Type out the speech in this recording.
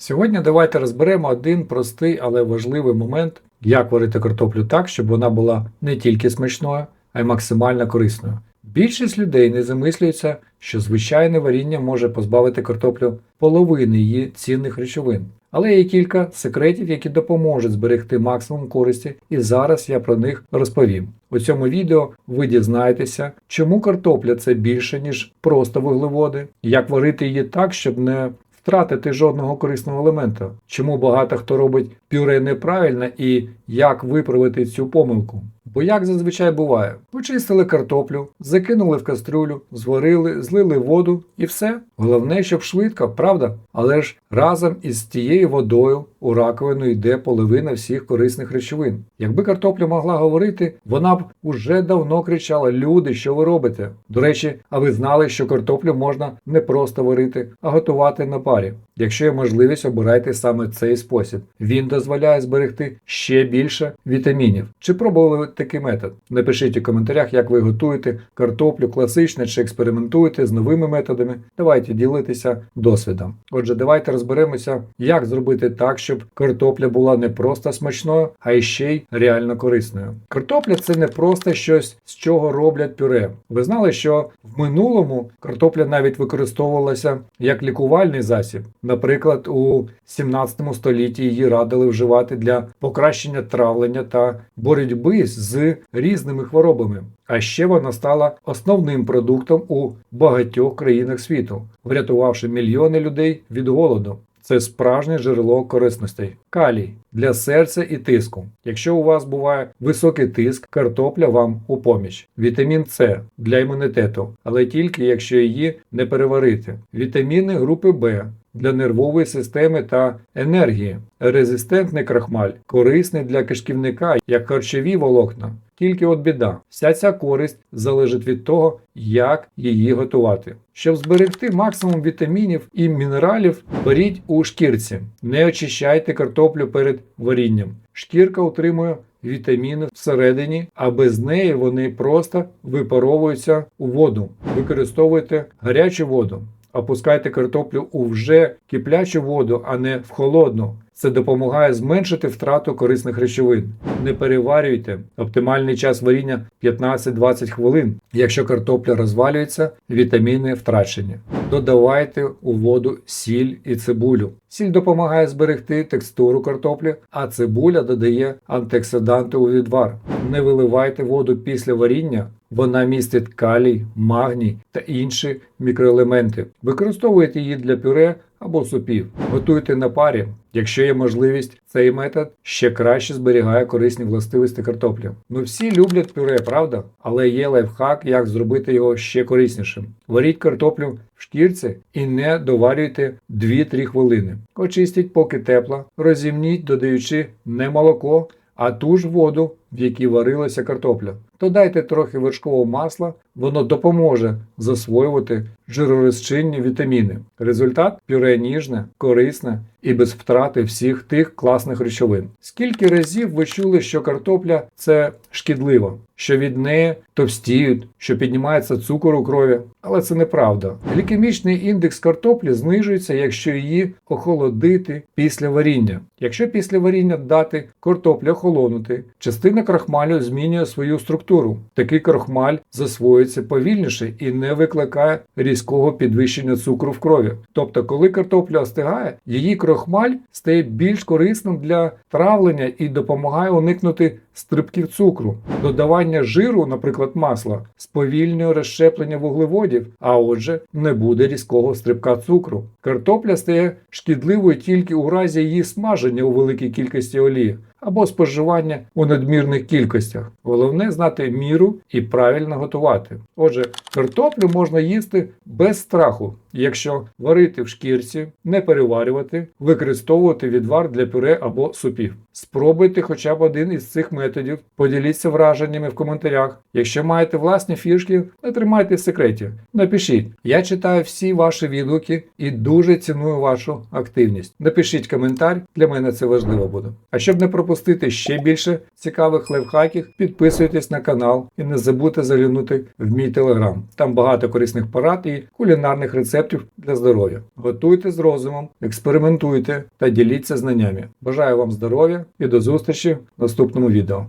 Сьогодні давайте розберемо один простий, але важливий момент, як варити картоплю так, щоб вона була не тільки смачною, а й максимально корисною. Більшість людей не замислюється, що звичайне варіння може позбавити картоплю половини її цінних речовин. Але є кілька секретів, які допоможуть зберегти максимум користі, і зараз я про них розповім. У цьому відео ви дізнаєтеся, чому картопля це більше, ніж просто вуглеводи, як варити її так, щоб не втратити жодного корисного елемента, чому багато хто робить пюре неправильно і як виправити цю помилку. Бо як зазвичай буває, почистили картоплю, закинули в кастрюлю, зварили, злили воду і все. Головне, щоб швидко, правда? Але ж разом із тією водою у раковину йде половина всіх корисних речовин. Якби картопля могла говорити, вона б уже давно кричала: Люди, що ви робите? До речі, а ви знали, що картоплю можна не просто варити, а готувати на парі. Якщо є можливість, обирайте саме цей спосіб. Він дозволяє зберегти ще більше вітамінів. Чи пробували ви такий метод? Напишіть у коментарях, як ви готуєте картоплю класичне чи експериментуєте з новими методами. Давайте ділитися досвідом. Отже, давайте розберемося, як зробити так, щоб картопля була не просто смачною, а ще й реально корисною. Картопля це не просто щось, з чого роблять пюре. Ви знали, що в минулому картопля навіть використовувалася як лікувальний засіб. Наприклад, у 17 столітті її радили вживати для покращення травлення та боротьби з різними хворобами. А ще вона стала основним продуктом у багатьох країнах світу, врятувавши мільйони людей від голоду. Це справжнє джерело корисностей. Калій для серця і тиску. Якщо у вас буває високий тиск, картопля вам у поміч. Вітамін С для імунітету, але тільки якщо її не переварити. Вітаміни групи Б для нервової системи та енергії. Резистентний крахмаль корисний для кишківника, як харчові волокна. Тільки от біда, вся ця користь залежить від того, як її готувати. Щоб зберегти максимум вітамінів і мінералів, беріть у шкірці. Не очищайте картоплю перед варінням. Шкірка утримує вітаміни всередині, а без неї вони просто випаровуються у воду. Використовуйте гарячу воду. Опускайте картоплю у вже киплячу воду, а не в холодну. Це допомагає зменшити втрату корисних речовин. Не переварюйте. Оптимальний час варіння 15-20 хвилин. Якщо картопля розвалюється, вітаміни втрачені. Додавайте у воду сіль і цибулю. Сіль допомагає зберегти текстуру картоплі, а цибуля додає антиоксиданти у відвар. Не виливайте воду після варіння. Вона містить калій, магній та інші мікроелементи. Використовуйте її для пюре або супів. Готуйте на парі. Якщо є можливість, цей метод ще краще зберігає корисні властивості картоплі. Ну всі люблять пюре, правда? Але є лайфхак, як зробити його ще кориснішим. Варіть картоплю в шкірці і не доварюйте 2-3 хвилини. Очистіть, поки тепла, розімніть, додаючи не молоко, а ту ж воду, в якій варилася картопля. Додайте трохи вершкового масла, воно допоможе засвоювати жиророзчинні вітаміни. Результат пюре ніжне, корисне і без втрати всіх тих класних речовин. Скільки разів ви чули, що картопля це шкідливо, що від неї товстіють, що піднімається цукор у крові, але це неправда. Глікемічний індекс картоплі знижується, якщо її охолодити після варіння. Якщо після варіння дати картоплю охолонути, частина крахмалю змінює свою структуру. Такий крахмаль засвоюється повільніше і не викликає різкого підвищення цукру в крові. Тобто, коли картопля остигає, її крахмаль стає більш корисним для травлення і допомагає уникнути стрибків цукру. Додавання жиру, наприклад, масла, сповільнює розщеплення вуглеводів, а отже, не буде різкого стрибка цукру. Картопля стає шкідливою тільки у разі її смаження у великій кількості олії або споживання у надмірних кількостях. Головне знати міру і правильно готувати. Отже, картоплю можна їсти без страху, якщо варити в шкірці, не переварювати, використовувати відвар для пюре або супів. Спробуйте хоча б один із цих методів, поділіться враженнями в коментарях. Якщо маєте власні фішки, не тримайте в секреті. Напишіть. Я читаю всі ваші відгуки і дуже ціную вашу активність. Напишіть коментар, для мене це важливо буде. А щоб не пропустити ще більше цікавих лайфхаків, підписуйтесь на канал і не забудьте заглянути в мій телеграм. Там багато корисних порад і кулінарних рецептів рецептів для здоров'я. Готуйте з розумом, експериментуйте та діліться знаннями. Бажаю вам здоров'я і до зустрічі в наступному відео.